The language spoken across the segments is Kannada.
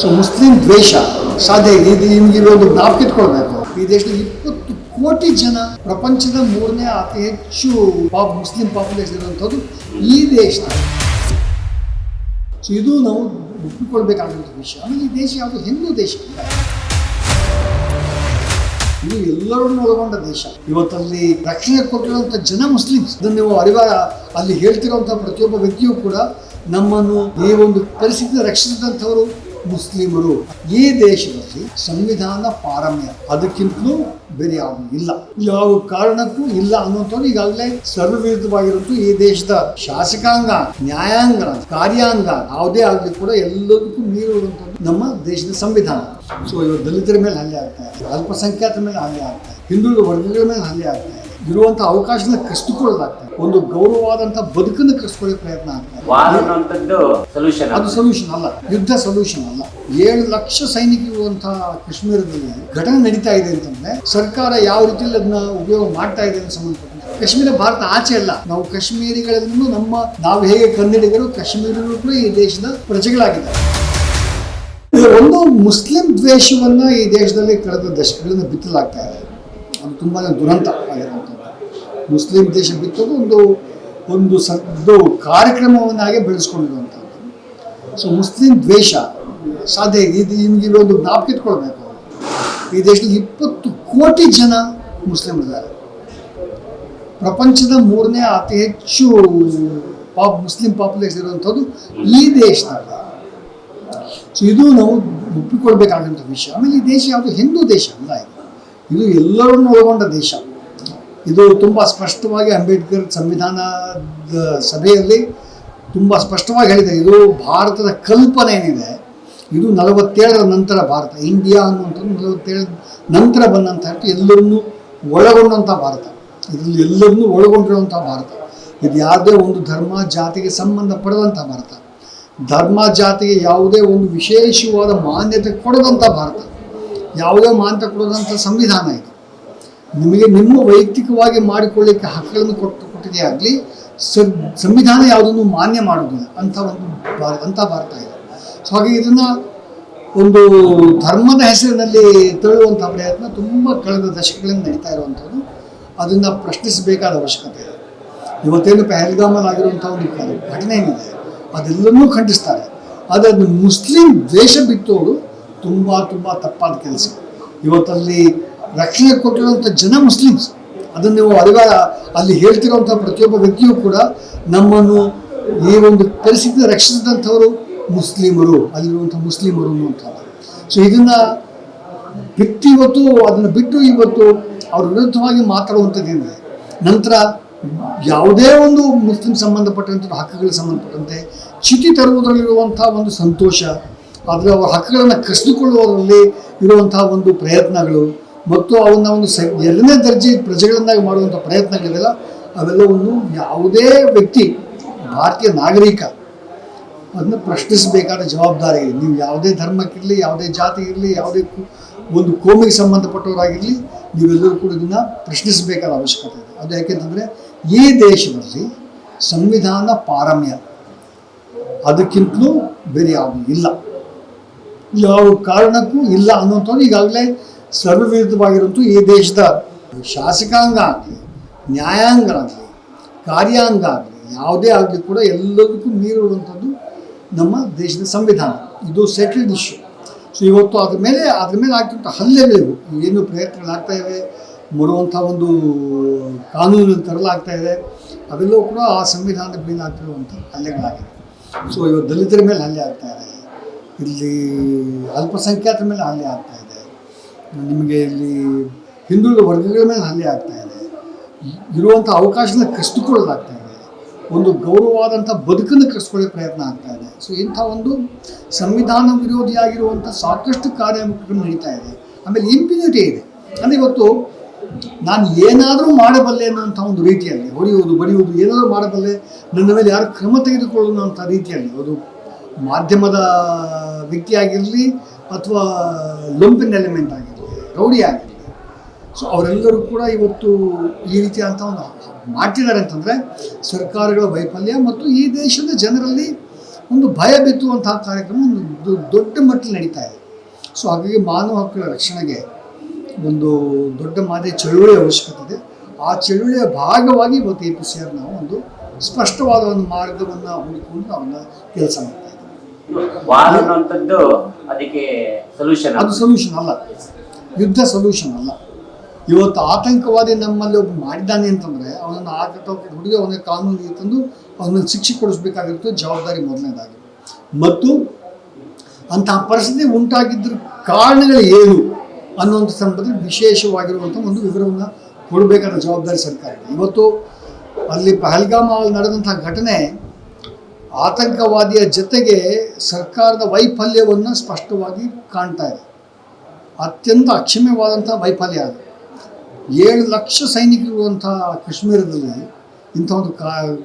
ಸೊ ಮುಸ್ಲಿಂ ದ್ವೇಷ ಸಾಧ್ಯ ಇದೆ. ನಿಮ್ಗೆ ಒಂದು ಜ್ಞಾಪಕ ಇಟ್ಕೊಳ್ಬೇಕು. ಈ ದೇಶದಲ್ಲಿ ಇಪ್ಪತ್ತು ಕೋಟಿ ಜನ ಪ್ರಪಂಚದ ಮೂರನೇ ಅತಿ ಹೆಚ್ಚು ಪಾಪ್ ಮುಸ್ಲಿಂ ಪಾಪ್ಯುಲೇಷನ್ ಇರುವಂಥದ್ದು ಈ ದೇಶ. ಸೊ ಇದು ನಾವು ಒಪ್ಪಿಕೊಳ್ಬೇಕಾದಂಥ ವಿಷಯ. ಆಮೇಲೆ ಈ ದೇಶ ಯಾವುದು? ಹಿಂದೂ ದೇಶ. ಇದು ಎಲ್ಲರನ್ನು ಒಳಗೊಂಡ ದೇಶ. ಇವತ್ತಲ್ಲಿ ರಕ್ಷಣೆ ಕೊಟ್ಟಿರುವಂಥ ಜನ ಮುಸ್ಲಿಮ್ಸ್. ಅದನ್ನು ನೀವು ಅರಿವ, ಅಲ್ಲಿ ಹೇಳ್ತಿರುವಂಥ ಪ್ರತಿಯೊಬ್ಬ ವ್ಯಕ್ತಿಯೂ ಕೂಡ ನಮ್ಮನ್ನು ಈ ಒಂದು ಪರಿಸ್ಥಿತಿ ರಕ್ಷಿಸಿದಂಥವರು ಮುಸ್ಲಿಮರು ಈ ದೇಶದಲ್ಲಿ ಸಂವಿಧಾನ ಪಾರಮ್ಯ ಅದಕ್ಕಿಂತಲೂ ಬೇರೆ ಯಾವುದು ಇಲ್ಲ. ಯಾವ ಕಾರಣಕ್ಕೂ ಇಲ್ಲ ಅನ್ನುವಂಥದ್ದು ಈಗಾಗಲೇ ಸರ್ವವಿರುದ್ಧವಾಗಿರುವಂಥ ಈ ದೇಶದ ಶಾಸಕಾಂಗ, ನ್ಯಾಯಾಂಗ, ಕಾರ್ಯಾಂಗ ಯಾವುದೇ ಆಗಲಿ ಕೂಡ ಎಲ್ಲದಕ್ಕೂ ಮೀರುವಂಥದ್ದು ನಮ್ಮ ದೇಶದ ಸಂವಿಧಾನ. ಸೊ ಇವರು ದಲಿತರ ಮೇಲೆ ಹಲ್ಲೆ ಆಗ್ತಾ ಇದೆ, ಅಲ್ಪಸಂಖ್ಯಾತರ ಮೇಲೆ ಹಲ್ಲೆ ಆಗ್ತಾ ಇದೆ, ಹಿಂದುಳಿದ ವರ್ಗಗಳ ಮೇಲೆ ಹಲ್ಲೆ ಆಗ್ತಾ ಇದೆ. ಇರುವಂಥ ಅವಕಾಶನ ಕಸಿದುಕೊಳ್ಳಲಾಗ್ತಾ ಇದೆ ಒಂದು ಗೌರವವಾದಂಥ ಬದುಕನ್ನು ಕಸ್ಕೊಳ್ಳಿ ಪ್ರಯತ್ನ ಆಗ್ತದೆ. ಇದೆ ವಾರ್ ಅನ್ನುವಂಥದ್ದು ಸೊಲ್ಯೂಷನ್ ಅದು ಸೊಲ್ಯೂಷನ್ ಅಲ್ಲ. ಯುದ್ಧ ಸೊಲ್ಯೂಷನ್ ಅಲ್ಲ. ಏಳು ಲಕ್ಷ ಸೈನಿಕರು ಇರುವಂತಹ ಕಾಶ್ಮೀರದಲ್ಲಿ ಘಟನೆ ನಡೀತಾ ಇದೆ ಅಂತಂದ್ರೆ ಸರ್ಕಾರ ಯಾವ ರೀತಿಯಲ್ಲಿ ಅದನ್ನ ಉಪಯೋಗ ಮಾಡ್ತಾ ಇದೆ ಅಂತ ಸಂಬಂಧಪಟ್ಟಂತೆ ಕಾಶ್ಮೀರ ಭಾರತ ಆಚೆ ಅಲ್ಲ. ನಾವು ಕಾಶ್ಮೀರಿಗಳನ್ನು ನಮ್ಮ ನಾವು ಹೇಗೆ ಕನ್ನಡಿಗರು ಕಾಶ್ಮೀರಿಗಳು ಕೂಡ ಈ ದೇಶದ ಪ್ರಜೆಗಳಾಗಿದ್ದಾರೆ. ಇದು ಒಂದು ಮುಸ್ಲಿಂ ದ್ವೇಷವನ್ನ ಈ ದೇಶದಲ್ಲಿ ಕಳೆದ ದಶಕಗಳಿಂದ ಬಿತ್ತಲಾಗ್ತಾ ಇದೆ. ಅದು ತುಂಬಾ ದುರಂತ ಆಗಿರುವಂಥದ್ದು. ಮುಸ್ಲಿಂ ದೇಶ ಬಿತ್ತೋದು ಒಂದು ಒಂದು ಸದ್ದು ಕಾರ್ಯಕ್ರಮವನ್ನಾಗಿ ಬೆಳೆಸ್ಕೊಂಡಿರುವಂಥದ್ದು. ಸೊ ಮುಸ್ಲಿಂ ದ್ವೇಷ, ಸಾಧ್ಯ ಇದೆ ನಿಮ್ಗೆ ಒಂದು ಜ್ಞಾಪಕ ಇಟ್ಕೊಳ್ಬೇಕು. ಈ ದೇಶದಲ್ಲಿ ಇಪ್ಪತ್ತು ಕೋಟಿ ಜನ ಮುಸ್ಲಿಮರಿದ್ದಾರೆ. ಪ್ರಪಂಚದ ಮೂರನೇ ಅತಿ ಹೆಚ್ಚು ಪಾಪ್, ಮುಸ್ಲಿಂ ಪಾಪ್ಯುಲೇಷನ್ ಇರುವಂಥದ್ದು ಈ ದೇಶದಾಗ ಸೊ ಇದು ನಾವು ಒಪ್ಪಿಕೊಳ್ಬೇಕಾದಂಥ ವಿಷಯ. ಆಮೇಲೆ ಈ ದೇಶ ಯಾವುದು? ಹಿಂದೂ ದೇಶ ಅಲ್ಲ ಇದು. ಇದು ಎಲ್ಲರನ್ನು ಒಳಗೊಂಡ ದೇಶ. ಇದು ತುಂಬ ಸ್ಪಷ್ಟವಾಗಿ ಅಂಬೇಡ್ಕರ್ ಸಂವಿಧಾನದ ಸಭೆಯಲ್ಲಿ ತುಂಬ ಸ್ಪಷ್ಟವಾಗಿ ಹೇಳಿದೆ. ಇದು ಭಾರತದ ಕಲ್ಪನೆ ಏನಿದೆ ಇದು ನಲವತ್ತೇಳರ ನಂತರ ಭಾರತ, ಇಂಡಿಯಾ ಅನ್ನುವಂಥದ್ದು ನಲವತ್ತೇಳ ನಂತರ ಬಂದಂಥ ಎಲ್ಲರನ್ನೂ ಒಳಗೊಂಡಂಥ ಭಾರತ. ಇದರಲ್ಲಿ ಎಲ್ಲರನ್ನೂ ಒಳಗೊಂಡಿರುವಂಥ ಭಾರತ. ಇದು ಯಾವುದೇ ಒಂದು ಧರ್ಮ, ಜಾತಿಗೆ ಸಂಬಂಧಪಡದಂಥ ಭಾರತ. ಧರ್ಮ, ಜಾತಿಗೆ ಯಾವುದೇ ಒಂದು ವಿಶೇಷವಾದ ಮಾನ್ಯತೆ ಕೊಡದಂಥ ಭಾರತ. ಯಾವುದೇ ಮಾನ್ಯತೆ ಕೊಡದಂಥ ಸಂವಿಧಾನ ಇದು. ನಿಮಗೆ ನಿಮ್ಮ ವೈಯಕ್ತಿಕವಾಗಿ ಮಾಡಿಕೊಳ್ಳಿಕ್ಕೆ ಹಕ್ಕುಗಳನ್ನು ಕೊಟ್ಟು ಕೊಟ್ಟಿದೆ ಆಗಲಿ ಸಂವಿಧಾನ ಯಾವುದನ್ನು ಮಾನ್ಯ ಮಾಡೋದಿಲ್ಲ. ಅಂಥ ಒಂದು ಅಂತ ಭಾರತ ಇದೆ. ಸೊ ಹಾಗೆ ಇದನ್ನು ಒಂದು ಧರ್ಮದ ಹೆಸರಿನಲ್ಲಿ ತಳ್ಳುವಂಥ ಪ್ರಯತ್ನ ತುಂಬ ಕಳೆದ ದಶಕಗಳಿಂದ ನಡೀತಾ ಇರುವಂಥದ್ದು. ಅದನ್ನು ಪ್ರಶ್ನಿಸಬೇಕಾದ ಅವಶ್ಯಕತೆ ಇದೆ. ಇವತ್ತೇನು ಪಹಲ್ಗಾಮಲ್ಲಿ ಆಗಿರುವಂಥ ಒಂದು ಘಟನೆ ಏನಿದೆ, ಅದೆಲ್ಲವನ್ನೂ ಖಂಡಿಸ್ತಾರೆ. ಆದರೆ ಅದು ಮುಸ್ಲಿಂ ದ್ವೇಷ ಬಿತ್ತೋರು ತುಂಬ ತುಂಬ ತಪ್ಪಾದ ಕೆಲಸ. ಇವತ್ತಲ್ಲಿ ರಕ್ಷಣೆ ಕೊಟ್ಟಿರುವಂಥ ಜನ ಮುಸ್ಲಿಮ್ಸ್. ಅದನ್ನು ನೀವು ಅರಿವ ಅಲ್ಲಿ ಹೇಳ್ತಿರುವಂಥ ಪ್ರತಿಯೊಬ್ಬ ವ್ಯಕ್ತಿಯೂ ಕೂಡ ನಮ್ಮನ್ನು ಈ ಒಂದು ಪರಿಸ್ಥಿತಿ ರಕ್ಷಿಸಿದಂಥವರು ಮುಸ್ಲಿಮರು ಅಲ್ಲಿರುವಂಥ ಮುಸ್ಲಿಮರು ಅನ್ನುವಂಥದ್ದು. ಸೊ ಇದನ್ನು ಬಿಟ್ಟು ಇವತ್ತು, ಅದನ್ನು ಬಿಟ್ಟು ಇವತ್ತು ಅವ್ರ ವಿರುದ್ಧವಾಗಿ ಮಾತಾಡುವಂಥದ್ದೇನಿದೆ ನಂತರ ಯಾವುದೇ ಒಂದು ಮುಸ್ಲಿಂ ಸಂಬಂಧಪಟ್ಟಂಥ ಹಕ್ಕುಗಳಿಗೆ ಸಂಬಂಧಪಟ್ಟಂತೆ ಚಿತಿ ತರುವುದರಲ್ಲಿರುವಂಥ ಒಂದು ಸಂತೋಷ, ಆದರೆ ಅವರ ಹಕ್ಕುಗಳನ್ನು ಕಸಿದುಕೊಳ್ಳುವುದರಲ್ಲಿ ಇರುವಂತಹ ಒಂದು ಪ್ರಯತ್ನಗಳು ಮತ್ತು ಅವನ್ನ ಒಂದು ಎರಡನೇ ದರ್ಜೆ ಪ್ರಜೆಗಳನ್ನಾಗಿ ಮಾಡುವಂಥ ಪ್ರಯತ್ನಗಳಿಲ್ಲ ಅವೆಲ್ಲವನ್ನು ಯಾವುದೇ ವ್ಯಕ್ತಿ, ಭಾರತೀಯ ನಾಗರಿಕ ಅದನ್ನು ಪ್ರಶ್ನಿಸಬೇಕಾದ ಜವಾಬ್ದಾರಿ ನೀವು ಯಾವುದೇ ಧರ್ಮಕ್ಕಿರಲಿ, ಯಾವುದೇ ಜಾತಿ ಇರಲಿ ಯಾವುದೇ ಒಂದು ಕೋಮಿಗೆ ಸಂಬಂಧಪಟ್ಟವರಾಗಿರಲಿ, ನೀವೆಲ್ಲರೂ ಕೂಡ ಇದನ್ನು ಪ್ರಶ್ನಿಸಬೇಕಾದ ಅವಶ್ಯಕತೆ ಇದೆ. ಅದು ಯಾಕೆಂತಂದರೆ ಈ ದೇಶದಲ್ಲಿ ಸಂವಿಧಾನ ಪಾರಮ್ಯ ಅದಕ್ಕಿಂತಲೂ ಬೇರೆ ಯಾವುದೂ ಇಲ್ಲ. ಯಾವ ಕಾರಣಕ್ಕೂ ಇಲ್ಲ ಅನ್ನುವಂಥದ್ದು ಈಗಾಗಲೇ ಸರ್ವವಿರುದ್ಧವಾಗಿರುವಂಥ ಈ ದೇಶದ ಶಾಸಕಾಂಗ ಆಗಲಿ ನ್ಯಾಯಾಂಗ ಆಗಲಿ ಕಾರ್ಯಾಂಗ ಆಗಲಿ ಯಾವುದೇ ಆಗಲಿ ಕೂಡ ಎಲ್ಲದಕ್ಕೂ ಮೀರುವಂಥದ್ದು ನಮ್ಮ ದೇಶದ ಸಂವಿಧಾನ. ಇದು ಸೆಟಲ್ಡ್ ಇಶ್ಯೂ ಸೊ ಇವತ್ತು ಅದ್ರ ಮೇಲೆ ಅದ್ರ ಮೇಲೆ ಆಗ್ತಿರುವಂಥ ಹಲ್ಲೆಗಳಿವು ಏನು ಪ್ರಯತ್ನಗಳಾಗ್ತಾ ಇವೆ, ಮಾಡುವಂಥ ಒಂದು ಕಾನೂನು ತರಲಾಗ್ತಾ ಇದೆ, ಅವೆಲ್ಲವೂ ಕೂಡ ಆ ಸಂವಿಧಾನದ ಮೇಲೆ ಆಗ್ತಿರುವಂಥ ಹಲ್ಲೆಗಳಾಗಿವೆ. ಸೊ ಇವತ್ತು ದಲಿತರ ಮೇಲೆ ಹಲ್ಲೆ ಆಗ್ತಾ ಇದೆ, ಇಲ್ಲಿ ಅಲ್ಪಸಂಖ್ಯಾತರ ಮೇಲೆ ಹಲ್ಲೆ ಆಗ್ತಾ ಇದೆ. ನಿಮಗೆ ಇಲ್ಲಿ ಹಿಂದುಳಿದ ವರ್ಗಗಳ ಮೇಲೆ ಹಲ್ಲೆ ಆಗ್ತಾ ಇದೆ. ಇರುವಂಥ ಅವಕಾಶನ ಕಸಿದುಕೊಳ್ಳೋದಾಗ್ತಾ ಇದೆ. ಒಂದು ಗೌರವವಾದಂಥ ಬದುಕನ್ನು ಕಸಿಕೊಳ್ಳೋ ಪ್ರಯತ್ನ ಆಗ್ತಾ ಇದೆ. ಸೊ ಇಂಥ ಒಂದು ಸಂವಿಧಾನ ವಿರೋಧಿಯಾಗಿರುವಂಥ ಸಾಕಷ್ಟು ಕಾರ್ಯಕ್ರಮ ನಡೀತಾ ಇದೆ. ಆಮೇಲೆ ಇಂಪ್ಯುನಿಟಿ ಇದೆ. ಅಂದರೆ ಇವತ್ತು ನಾನು ಏನಾದರೂ ಮಾಡಬಲ್ಲೆ ಅನ್ನೋಂಥ ಒಂದು ರೀತಿಯಲ್ಲಿ, ಹೊಡೆಯುವುದು ಬಡಿಯುವುದು ಏನಾದರೂ ಮಾಡಬಲ್ಲೆ, ನನ್ನ ಮೇಲೆ ಯಾರು ಕ್ರಮ ತೆಗೆದುಕೊಳ್ಳುವಂಥ ರೀತಿಯಲ್ಲಿ, ಅದು ಮಾಧ್ಯಮದ ವ್ಯಕ್ತಿಯಾಗಿರಲಿ ಅಥವಾ ಲೊಂಪಿನ ಎಲಿಮೆಂಟ್ ಆಗಿರಲಿ ರೌಡಿ ಆಗಿರಲಿ. ಸೊ ಅವರೆಲ್ಲರೂ ಕೂಡ ಇವತ್ತು ಈ ರೀತಿಯಾದಂಥ ಒಂದು ಮಾಡ್ತಿದ್ದಾರೆ ಅಂತಂದರೆ ಸರ್ಕಾರಗಳ ವೈಫಲ್ಯ ಮತ್ತು ಈ ದೇಶದ ಜನರಲ್ಲಿ ಒಂದು ಭಯ ಬಿತ್ತುವಂತಹ ಕಾರ್ಯಕ್ರಮ ಒಂದು ದೊಡ್ಡ ಮಟ್ಟದಲ್ಲಿ ನಡೀತಾ ಇದೆ. ಸೊ ಹಾಗಾಗಿ ಮಾನವ ಹಕ್ಕುಗಳ ರಕ್ಷಣೆಗೆ ಒಂದು ದೊಡ್ಡ ಮಾದರಿ ಚಳುವಳಿ ಅವಶ್ಯಕತೆ ಇದೆ. ಆ ಚಳುವಳಿಯ ಭಾಗವಾಗಿ ಇವತ್ತು ಎ ಪಿ ಸಿ ಆರ್ ನಾವು ಒಂದು ಸ್ಪಷ್ಟವಾದ ಒಂದು ಮಾರ್ಗವನ್ನು ಹುಡುಕೊಂಡು ಅವನ್ನ ಕೆಲಸ ಮಾಡ್ತಾ ಇದ್ದೀವಿ. ಅದು ಸೊಲ್ಯೂಷನ್ ಅಲ್ಲ. ಯುದ್ಧ ಸೊಲ್ಯೂಷನ್ ಅಲ್ಲ. ಇವತ್ತು ಆತಂಕವಾದಿ ನಮ್ಮಲ್ಲಿ ಒಬ್ಬ ಮಾಡಿದ್ದಾನೆ ಅಂತಂದರೆ, ಅವನನ್ನು ಆಕಟ ಹುಡುಗಿ ಅವನಿಗೆ ಕಾನೂನಿಗೆ ತಂದು ಅವನನ್ನು ಶಿಕ್ಷೆ ಕೊಡಿಸ್ಬೇಕಾಗಿರುತ್ತೆ ಜವಾಬ್ದಾರಿ ಮೊದಲನೇದಾಗಿ. ಮತ್ತು ಅಂತಹ ಪರಿಸ್ಥಿತಿ ಉಂಟಾಗಿದ್ದರ ಕಾರಣಗಳು ಏನು ಅನ್ನುವಂಥ ಸಂದರ್ಭದಲ್ಲಿ ವಿಶೇಷವಾಗಿರುವಂಥ ಒಂದು ವಿವರವನ್ನು ಕೊಡಬೇಕಾದ ಜವಾಬ್ದಾರಿ ಸರ್ಕಾರ ಇವತ್ತು ಅಲ್ಲಿ ಪಹಲ್ಗಾಮಲ್ಲಿ ನಡೆದಂಥ ಘಟನೆ ಆತಂಕವಾದಿಯ ಜೊತೆಗೆ ಸರ್ಕಾರದ ವೈಫಲ್ಯವನ್ನು ಸ್ಪಷ್ಟವಾಗಿ ಕಾಣ್ತಾ ಇದೆ. ಅತ್ಯಂತ ಅಕ್ಷಮ್ಯವಾದಂಥ ವೈಫಲ್ಯ ಅದು. ಏಳು ಲಕ್ಷ ಸೈನಿಕರಿರುವಂಥ ಕಾಶ್ಮೀರದಲ್ಲಿ ಇಂಥ ಒಂದು ಕಾ,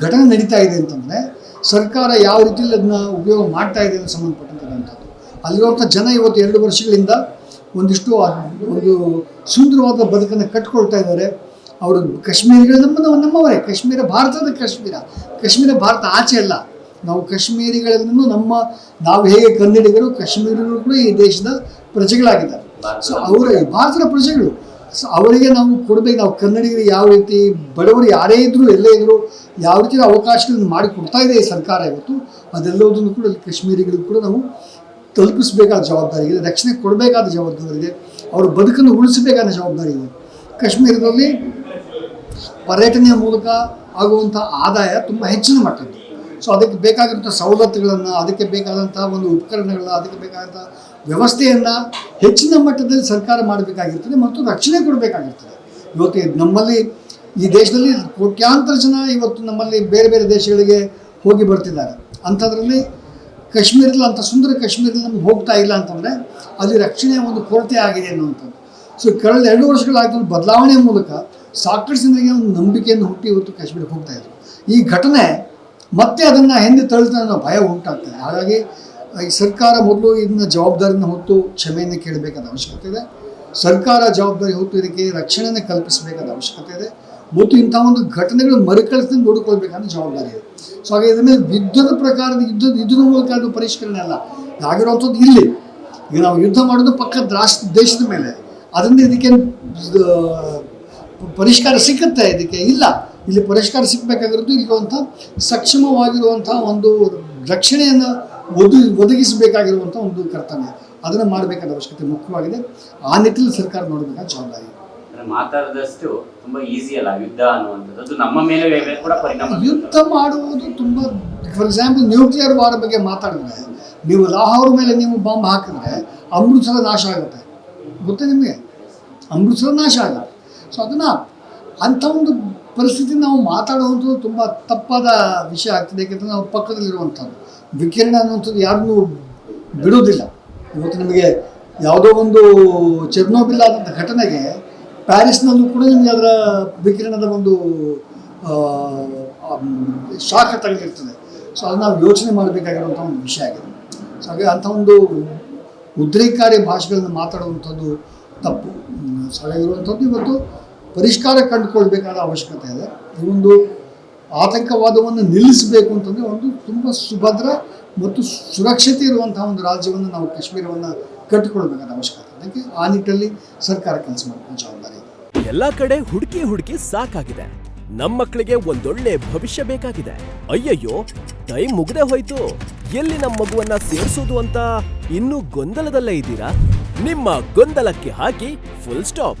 ಘಟನೆ ನಡೀತಾ ಇದೆ ಅಂತಂದರೆ ಸರ್ಕಾರ ಯಾವ ರೀತಿಯಲ್ಲಿ ಅದನ್ನ ಉಪಯೋಗ ಮಾಡ್ತಾ ಇದೆ ಅಂತ ಸಂಬಂಧಪಟ್ಟಂಥದ್ದು ಅಲ್ಲಿರುವಂಥ ಜನ ಇವತ್ತು ಎರಡು ವರ್ಷಗಳಿಂದ ಒಂದಿಷ್ಟು ಒಂದು ಸುಂದರವಾದ ಬದುಕನ್ನು ಕಟ್ಕೊಳ್ತಾ ಇದ್ದಾರೆ. ಅವರು ಕಾಶ್ಮೀರಿಗಳು ನಮ್ಮ, ನಮ್ಮವರೇ. ಕಾಶ್ಮೀರ ಭಾರತದ ಕಾಶ್ಮೀರ. ಕಾಶ್ಮೀರ ಭಾರತ ಆಚೆ ಅಲ್ಲ. ನಾವು ಕಾಶ್ಮೀರಿಗಳನ್ನು ನಮ್ಮ, ನಾವು ಹೇಗೆ ಕನ್ನಡಿಗರು ಕಾಶ್ಮೀರಿಗಳು ಕೂಡ ಈ ದೇಶದ ಪ್ರಜೆಗಳಾಗಿದ್ದಾರೆ. ಸೊ ಅವರ ಭಾರತದ ಪ್ರಜೆಗಳು ಸೊ ಅವರಿಗೆ ನಾವು ಕೊಡಬೇಕು. ನಾವು ಕನ್ನಡಿಗರು ಯಾವ ರೀತಿ, ಬಡವರು ಯಾರೇ ಇದ್ದರೂ ಎಲ್ಲೇ ಇದ್ದರೂ ಯಾವ ರೀತಿ ಅವಕಾಶಗಳನ್ನು ಮಾಡಿಕೊಡ್ತಾ ಇದೆ ಈ ಸರ್ಕಾರ ಇವತ್ತು, ಅದೆಲ್ಲದನ್ನು ಕೂಡ ಕಾಶ್ಮೀರಿಗಳಿಗೂ ಕೂಡ ನಾವು ತಲುಪಿಸಬೇಕಾದ ಜವಾಬ್ದಾರಿ ಇದೆ ರಕ್ಷಣೆ ಕೊಡಬೇಕಾದ ಜವಾಬ್ದಾರಿ ಇದೆ ಅವರ ಬದುಕನ್ನು ಉಳಿಸಬೇಕಾದ ಜವಾಬ್ದಾರಿ ಇದೆ ಕಾಶ್ಮೀರದಲ್ಲಿ ಪರ್ಯಟನೆಯ ಮೂಲಕ ಆಗುವಂಥ ಆದಾಯ ತುಂಬ ಹೆಚ್ಚಿನ ಮಟ್ಟದ್ದು. ಸೊ ಅದಕ್ಕೆ ಬೇಕಾಗಿರುವಂಥ ಸವಲತ್ತುಗಳನ್ನು, ಅದಕ್ಕೆ ಬೇಕಾದಂಥ ಒಂದು ಉಪಕರಣಗಳನ್ನ, ಅದಕ್ಕೆ ಬೇಕಾದಂಥ ವ್ಯವಸ್ಥೆಯನ್ನು ಹೆಚ್ಚಿನ ಮಟ್ಟದಲ್ಲಿ ಸರ್ಕಾರ ಮಾಡಬೇಕಾಗಿರ್ತದೆ ಮತ್ತು ರಕ್ಷಣೆ ಕೊಡಬೇಕಾಗಿರ್ತದೆ. ಇವತ್ತು ನಮ್ಮಲ್ಲಿ ಈ ದೇಶದಲ್ಲಿ ಕೋಟ್ಯಾಂತರ ಜನ ಇವತ್ತು ನಮ್ಮಲ್ಲಿ ಬೇರೆ ಬೇರೆ ದೇಶಗಳಿಗೆ ಹೋಗಿ ಬರ್ತಿದ್ದಾರೆ. ಅಂಥದ್ರಲ್ಲಿ ಕಾಶ್ಮೀರದಲ್ಲಿ ಅಂಥ ಸುಂದರ ಕಾಶ್ಮೀರದಲ್ಲಿ ನಮ್ಗೆ ಹೋಗ್ತಾ ಇಲ್ಲ ಅಂತಂದರೆ ಅಲ್ಲಿ ರಕ್ಷಣೆಯ ಒಂದು ಕೊರತೆ ಆಗಿದೆ ಅನ್ನುವಂಥದ್ದು. ಸೊ ಕಳೆದ ಎರಡು ವರ್ಷಗಳಾಗಿ ಬದಲಾವಣೆ ಮೂಲಕ ಸಾಕಷ್ಟು ಜನರಿಗೆ ಒಂದು ನಂಬಿಕೆಯನ್ನು ಹುಟ್ಟಿ ಇವತ್ತು ಕಾಶ್ಮೀರಕ್ಕೆ ಹೋಗ್ತಾ ಇದ್ರು. ಈ ಘಟನೆ ಮತ್ತೆ ಅದನ್ನು ಹಿಂದೆ ತಳ್ತಾ ಅನ್ನೋ ಭಯ ಉಂಟಾಗ್ತದೆ. ಹಾಗಾಗಿ ಈ ಸರ್ಕಾರ ಮೊದಲು ಇದನ್ನ ಜವಾಬ್ದಾರಿನ ಹೊತ್ತು ಕ್ಷಮೆಯನ್ನು ಕೇಳಬೇಕಾದ ಅವಶ್ಯಕತೆ ಇದೆ. ಸರ್ಕಾರ ಜವಾಬ್ದಾರಿ ಹೊತ್ತು ಇದಕ್ಕೆ ರಕ್ಷಣೆಯನ್ನು ಕಲ್ಪಿಸಬೇಕಾದ ಅವಶ್ಯಕತೆ ಇದೆ. ಮತ್ತು ಇಂಥ ಒಂದು ಘಟನೆಗಳು ಮರುಕಳಿಸದಂತೆ ನೋಡಿಕೊಳ್ಬೇಕಾದ ಜವಾಬ್ದಾರಿ ಇದೆ. ಸೊ ಹಾಗೆ ಇದರ ಮೇಲೆ ಯುದ್ಧದ ಪ್ರಕಾರದ ಯುದ್ಧದ ಯುದ್ಧದ ಮೂಲಕ ಅದು ಪರಿಷ್ಕರಣೆ ಅಲ್ಲ. ಆಗಿರುವಂಥದ್ದು ಇಲ್ಲಿ. ಈಗ ನಾವು ಯುದ್ಧ ಮಾಡೋದು ಪಕ್ಕದ ರಾಷ್ಟ್ರ ದೇಶದ ಮೇಲೆ. ಅದರಿಂದ ಇದಕ್ಕೆ ಪರಿಷ್ಕಾರ ಸಿಕ್ಕುತ್ತೆ ಇದಕ್ಕೆ? ಇಲ್ಲ. ಇಲ್ಲಿ ಪರಿಷ್ಕಾರ ಸಿಗಬೇಕಾಗಿರೋದು ಇಲ್ಲಿರುವಂಥ ಸಕ್ಷಮವಾಗಿರುವಂಥ ಒಂದು ರಕ್ಷಣೆಯನ್ನು ಒದು ಒದಗಿಸಬೇಕಾಗಿರುವಂಥ ಒಂದು ಕರ್ತವ್ಯ. ಅದನ್ನು ಮಾಡಬೇಕಾದ ಅವಶ್ಯಕತೆ ಮುಖ್ಯವಾಗಿದೆ. ಆ ನಿಟ್ಟಿನಲ್ಲಿ ಸರ್ಕಾರ ನೋಡಬೇಕಾದ ಜವಾಬ್ದಾರಿ? ಮಾತಾಡಿದಷ್ಟು ತುಂಬಾ ಈಸಿ ಅಲ್ಲ ಯುದ್ಧ ಅನ್ನುವಂಥದ್ದು. ನಮ್ಮ ಮೇಲೆ ಕೂಡ ಪರಿಣಾಮ ಯುದ್ಧ ಮಾಡುವುದು ತುಂಬ ಫಾರ್ ಎಕ್ಸಾಂಪಲ್ ನ್ಯೂಕ್ಲಿಯರ್ ವಾರ್ ಬಗ್ಗೆ ಮಾತಾಡಿದ್ರೆ ನೀವು ಲಾಹೋರ್ ಮೇಲೆ ನೀವು ಬಾಂಬ್ ಹಾಕಿದ್ರೆ ಅಮೃತಸರ ನಾಶ ಆಗುತ್ತೆ. ಗೊತ್ತೇ ನಿಮಗೆ? ಅಮೃತಸರ ನಾಶ ಆಗುತ್ತೆ. ಸೊ ಅದನ್ನು ಅಂಥ ಒಂದು ಪರಿಸ್ಥಿತಿ ನಾವು ಮಾತಾಡುವಂಥದ್ದು ತುಂಬ ತಪ್ಪಾದ ವಿಷಯ ಆಗ್ತದೆ ಯಾಕೆಂದರೆ ನಾವು ಪಕ್ಕದಲ್ಲಿರುವಂಥದ್ದು. ವಿಕಿರಣ ಅನ್ನುವಂಥದ್ದು ಯಾರನ್ನೂ ಬಿಡುವುದಿಲ್ಲ. ಇವತ್ತು ನಿಮಗೆ ಯಾವುದೋ ಒಂದು ಚೆರ್ನೋಬಿಲ್ ಆದಂಥ ಘಟನೆಗೆ ಪ್ಯಾರಿಸ್ನಲ್ಲೂ ಕೂಡ ನಿಮಗೆ ಅದರ ವಿಕಿರಣದ ಒಂದು ಶಾಖ ತಗಲಿರ್ತದೆ. ಸೊ ಅದನ್ನು ನಾವು ಯೋಚನೆ ಮಾಡಬೇಕಾಗಿರುವಂಥ ಒಂದು ವಿಷಯ ಆಗಿದೆ. ಸೊ ಹಾಗೆ ಅಂಥ ಒಂದು ಉದ್ರೇಕಾರಿ ಭಾಷೆಗಳನ್ನು ಮಾತಾಡುವಂಥದ್ದು ತಪ್ಪು. ಹ್ಮ್, ಇರುವಂಥದ್ದು ಇವತ್ತು ಪರಿಷ್ಕಾರ ಕಂಡುಕೊಳ್ಬೇಕಾದ ಅವಶ್ಯಕತೆ ಇದೆ. ಈ ಒಂದು ಆತಂಕವಾದವನ್ನು ನಿಲ್ಲಿಸಬೇಕು ಅಂತಂದರೆ ಒಂದು ತುಂಬ ಸುಭದ್ರ ಮತ್ತು ಸುರಕ್ಷತೆ ಇರುವಂತಹ ಒಂದು ರಾಜ್ಯವನ್ನು ನಾವು ಕಾಶ್ಮೀರವನ್ನು ಕಟ್ಟಿಕೊಳ್ಬೇಕಾದ ಅವಶ್ಯಕತೆ ಅದಕ್ಕೆ ಆ ನಿಟ್ಟಲ್ಲಿ ಸರ್ಕಾರ ಕೆಲಸ ಮಾಡಬೇಕು ಜವಾಬ್ದಾರಿ ಎಲ್ಲಾ ಕಡೆ ಹುಡುಕಿ ಹುಡುಕಿ ಸಾಕಾಗಿದೆ. ನಮ್ಮ ಮಕ್ಕಳಿಗೆ ಒಂದೊಳ್ಳೆ ಭವಿಷ್ಯ ಬೇಕಾಗಿದೆ. ಅಯ್ಯಯ್ಯೋ, ಟೈಮ್ ಮುಗ್ದೇ ಹೋಯ್ತು. ಎಲ್ಲಿ ನಮ್ಮ ಮಗುವನ್ನ ಸೇರಿಸೋದು ಅಂತ ಇನ್ನೂ ಗೊಂದಲದಲ್ಲೇ ಇದ್ದೀರಾ? ನಿಮ್ಮ ಗೊಂದಲಕ್ಕೆ ಹಾಕಿ full stop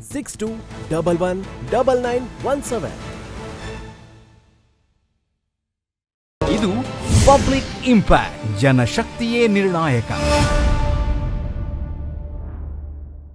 Six two double one double nine one seven ಇದು ಪಬ್ಲಿಕ್ ಇಂಪ್ಯಾಕ್ಟ್ ಜನಶಕ್ತಿಯೇ ನಿರ್ಣಾಯಕ.